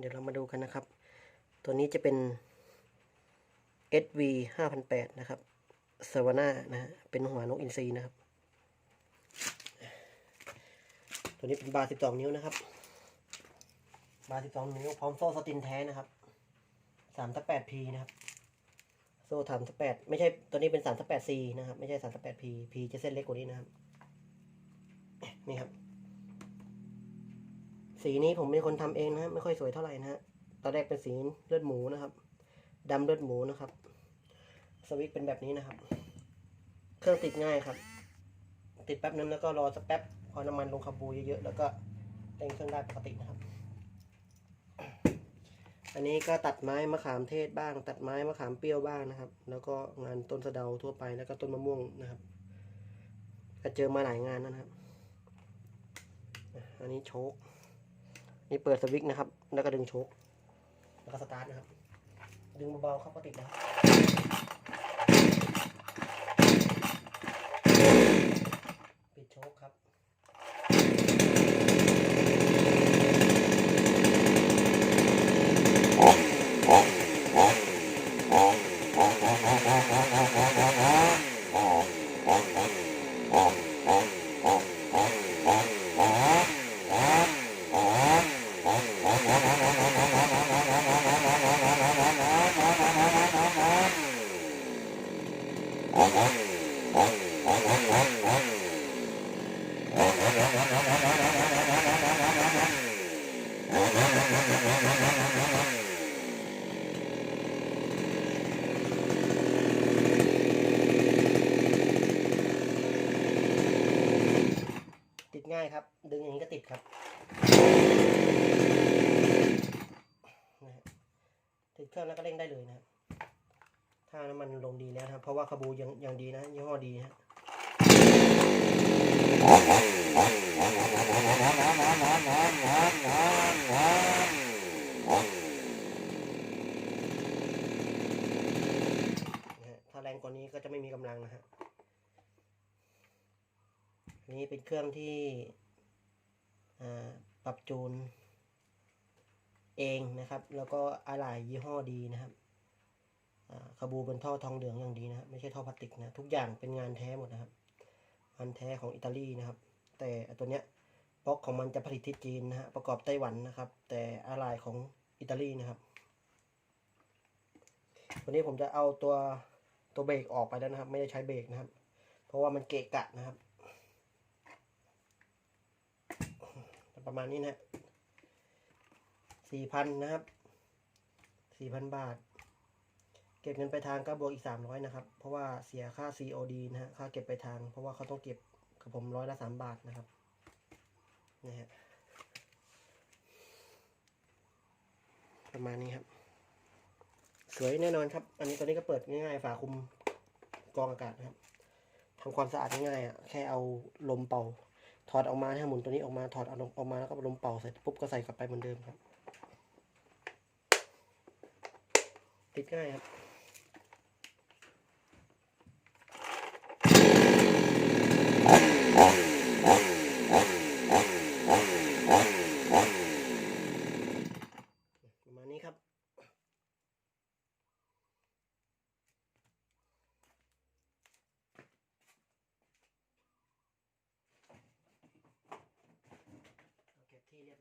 เดี๋ยวเรามาดูกันนะครับ ตัวนี้จะเป็น SV 5008 นะครับเซวาน่านะเป็นหัวนกอินทรีนะครับ ตัวนี้เป็นบาร์ 12 นิ้วนะครับ บาร์ 12 นิ้ว พร้อมโซ่สตินแท้นะครับ3ทับ 8 P นะครับ โซ่ทำทับ8ไม่ใช่ ตัวนี้เป็น3ทับ 8 C นะครับ ไม่ใช่3ทับ 8 P P จะเส้นเล็กกว่านี้นะครับ นี่ครับ สีนี้ผมเป็นคนทำเองนะฮะไม่ค่อยสวยเท่าไหร่นะฮะตอนแรกเป็นสีเลือดหมูนะครับดำเลือดหมูนะครับ สวิตเป็นแบบนี้นะครับ เครื่องติดง่ายครับ ติดแป๊บนึงแล้วก็รอสักแป๊บพอน้ำมันลงคาบูเยอะๆแล้วก็เร่งเครื่องได้ปกตินะครับ อันนี้ก็ตัดไม้มะขามเทศบ้าง ตัดไม้มะขามเปรี้ยวบ้างนะครับ แล้วก็งานต้นสะเดาทั่วไปแล้วก็ต้นมะม่วงนะครับก็เจอมาหลายงานนะครับ อันนี้โชค นี่เปิดสวิตช์นะครับ แล้วก็ดึงโชคแล้วก็สตาร์ทนะครับ ดึงเบาๆครับก็ติดนะครับปิดโชคครับ ติด ง่ายครับ ดึงอย่างนี้ก็ติดครับติดเครื่องแล้วก็เร่งได้เลยนะครับถ้าน้ำมันลงดีแล้วนะครับเพราะว่าคาบูยังยังดีนะยี่ห้อดีนะฮะถ้าแรงกว่านี้ก็จะไม่มีกำลังนะฮะอั นี้เป็นเครื่องที่อ่าปรับจูนเองนะครับ แล้วก็อะไหล่ยี่ห้อดีนะครับอ่าคาบูเป็นท่อทองเหลืองอย่างดีนะครับ ไม่ใช่ท่อพลาสติกนะทุกอย่างเป็นงานแท้หมดนะครับงานแท้ของอิตาลีนะครับ แต่ตัวเนี้ยบล็อกของมันจะผลิตที่จีนนะฮะประกอบไต้หวันนะครับ แต่อะไหล่ของอิตาลีนะครับวันนี้ผมจะเอาตัวตัวเบรกออกไปแล้วนะครับ ไม่ได้ใช้เบรกนะครับ เพราะว่ามันเกะกะนะครับ ประมาณนี้นะสี่พันนะครับสี่พันบาท เก็บเงินไปทางก็บวกอีกสามร้อยนะครับ เพราะว่าเสียค่า COD นะฮะค่าเก็บไปทาง เพราะว่าเขาต้องเก็บกับผมร้อยละสามบาทนะครับนะฮะประมาณนี้ครับ สวยแน่นอนครับ อันนี้ตัวนี้ก็เปิดง่ายๆฝาคลุมกรองอากาศนะครับทำความสะอาดง่ายๆอะแค่เอาลมเป่า ถอดออกมาให้หมุนตัวนี้ออกมาถอดเอาลมออกมาแล้วก็ลมเป่าเสร็จปุ๊บก็ใส่กลับไปเหมือนเดิมครับ ติดง่ายครับ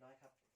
I have